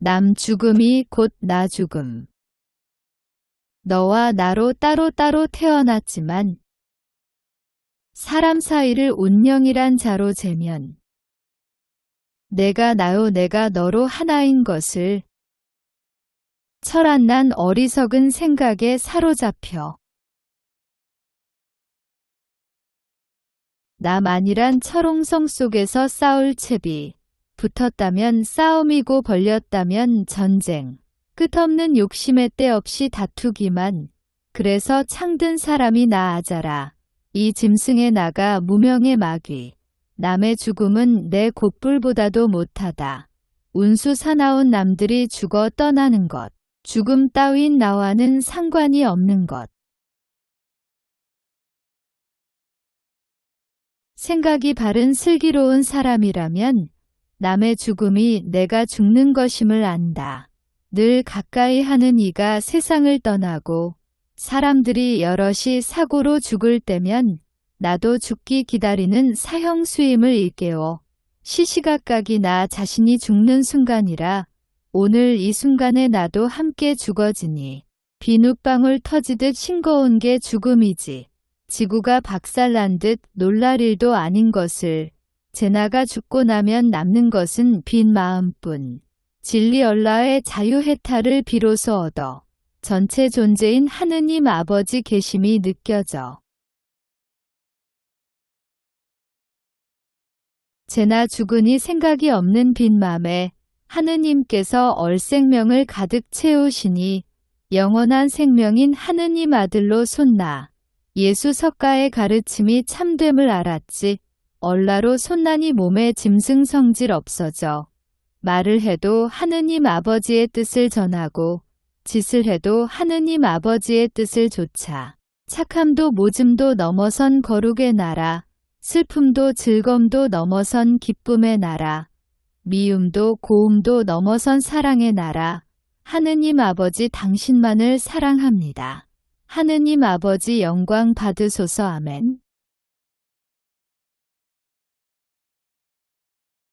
남 죽음이 곧 나 죽음. 너와 나로 따로 따로 태어났지만 사람 사이를 운명이란 자로 재면 내가 나요 내가 너로 하나인 것을 철안 난 어리석은 생각에 사로잡혀 나만이란 철옹성 속에서 싸울 채비 붙었다면 싸움이고 벌렸다면 전쟁 끝없는 욕심의 때 없이 다투기만 그래서 창든 사람이 나아자라 이 짐승에 나가 무명의 마귀 남의 죽음은 내 곧불보다도 못하다. 운수 사나운 남들이 죽어 떠나는 것. 죽음 따윈 나와는 상관이 없는 것. 생각이 바른 슬기로운 사람이라면 남의 죽음이 내가 죽는 것임을 안다. 늘 가까이 하는 이가 세상을 떠나고 사람들이 여럿이 사고로 죽을 때면 나도 죽기 기다리는 사형 수임을 일깨워 시시각각이 나 자신이 죽는 순간이라 오늘 이 순간에 나도 함께 죽어지니 비눗방울 터지듯 싱거운 게 죽음이지 지구가 박살난 듯 놀랄 일도 아닌 것을 제나가 죽고 나면 남는 것은 빈 마음뿐 진리 얼라의 자유해탈을 비로소 얻어 전체 존재인 하느님 아버지 계심이 느껴져. 제나 죽으니 생각이 없는 빈 맘에 하느님께서 얼생명을 가득 채우시니 영원한 생명인 하느님 아들로 손나 예수 석가의 가르침이 참됨을 알았지 얼라로 손난이 몸에 짐승 성질 없어져 말을 해도 하느님 아버지의 뜻을 전하고 짓을 해도 하느님 아버지의 뜻을 조차 착함도 모즘도 넘어선 거룩의 나라 슬픔도 즐거움도 넘어선 기쁨의 나라 미움도 고움도 넘어선 사랑의 나라 하느님 아버지 당신만을 사랑합니다. 하느님 아버지 영광 받으소서 아멘